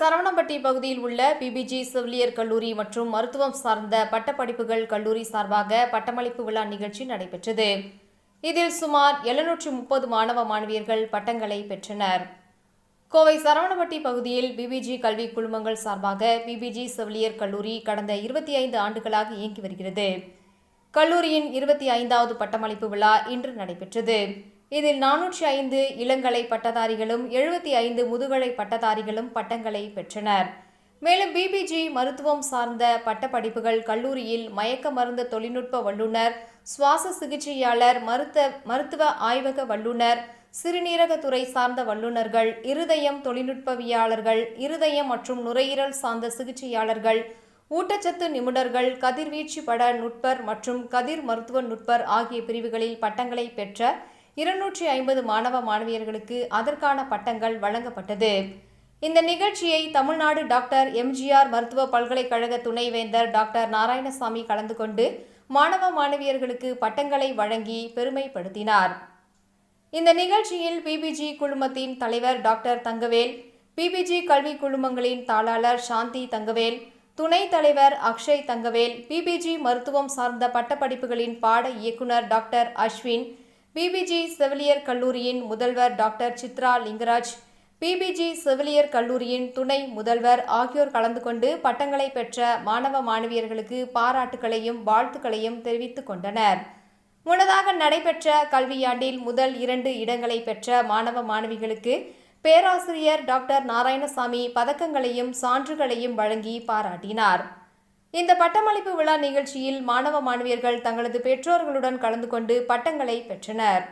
சரவணம்பட்டி பகுதியில் உள்ள பிபிஜி செவிலியர் கல்லூரி மற்றும் மருத்துவம் சார்ந்த பட்டப்படிப்புகள் கல்லூரி சார்பாக பட்டமளிப்பு விழா நிகழ்ச்சி நடைபெற்றது. இதில் சுமார் எழுநூற்று முப்பது மாணவ மாணவியர்கள் பட்டங்களை பெற்றனர். கோவை சரவணப்பட்டி பகுதியில் பிபிஜி கல்வி குழுமங்கள் சார்பாக பிபிஜி செவிலியர் கல்லூரி கடந்த இருபத்தி ஐந்து ஆண்டுகளாக இயங்கி வருகிறது. கல்லூரியின் இருபத்தி ஐந்தாவது பட்டமளிப்பு விழா இன்று நடைபெற்றது. இதில் நானூற்றி ஐந்து இளங்கலை பட்டதாரிகளும் எழுபத்தி ஐந்து முதுகலை பட்டதாரிகளும் பட்டங்களை பெற்றனர். மேலும் பிபிஜி மருத்துவம் சார்ந்த பட்டப்படிப்புகள் கல்லூரியில் மயக்க மருந்து தொழில்நுட்ப வல்லுநர் சுவாச சிகிச்சையாளர் மருத்துவ மருத்துவ ஆய்வக வல்லுநர் சிறுநீரகத்துறை சார்ந்த வல்லுநர்கள் இருதயம் தொழில்நுட்பவியாளர்கள் இருதயம் மற்றும் நுரையீரல் சார்ந்த சிகிச்சையாளர்கள் ஊட்டச்சத்து நிபுணர்கள் கதிர்வீச்சு பட நுட்பர் மற்றும் கதிர் மருத்துவ நுட்பர் ஆகிய பிரிவுகளில் பட்டங்களை பெற்ற இருநூற்றி ஐம்பது மாணவ மாணவியர்களுக்கு அதற்கான பட்டங்கள் வழங்கப்பட்டது. இந்த நிகழ்ச்சியை தமிழ்நாடு டாக்டர் எம்ஜிஆர் மருத்துவ பல்கலைக்கழக துணைவேந்தர் டாக்டர் நாராயணசாமி கலந்து கொண்டு மாணவ மாணவியர்களுக்கு பட்டங்களை வழங்கி பெருமைப்படுத்தினார். இந்த நிகழ்ச்சியில் பிபிஜி குழுமத்தின் தலைவர் டாக்டர் தங்கவேல் பிபிஜி கல்வி குழுமங்களின் தாளாளர் சாந்தி தங்கவேல் துணைத் தலைவர் அக்ஷய் தங்கவேல் பிபிஜி மருத்துவம் சார்ந்த பட்டப்படிப்புகளின் பாட இயக்குனர் டாக்டர் அஸ்வின் பிபிஜி செவிலியர் கல்லூரியின் முதல்வர் டாக்டர் சித்ரா லிங்கராஜ் பிபிஜி செவிலியர் கல்லூரியின் துணை முதல்வர் ஆகியோர் கலந்து கொண்டு பட்டங்களை பெற்ற மாணவ மாணவியர்களுக்கு பாராட்டுகளையும் வாழ்த்துக்களையும் தெரிவித்துக் கொண்டனர். முன்னதாக நடைபெற்ற கல்வியாண்டில் முதல் இரண்டு இடங்களை பெற்ற மாணவ மாணவிகளுக்கு பேராசிரியர் டாக்டர் நாராயணசாமி பதக்கங்களையும் சான்றுகளையும் வழங்கி பாராட்டினார். இந்த பட்டமளிப்பு விழா நிகழ்ச்சியில் மாணவ மாணவியர்கள் தங்களது பெற்றோர்களுடன் கலந்து கொண்டு பட்டங்களை பெற்றனர்.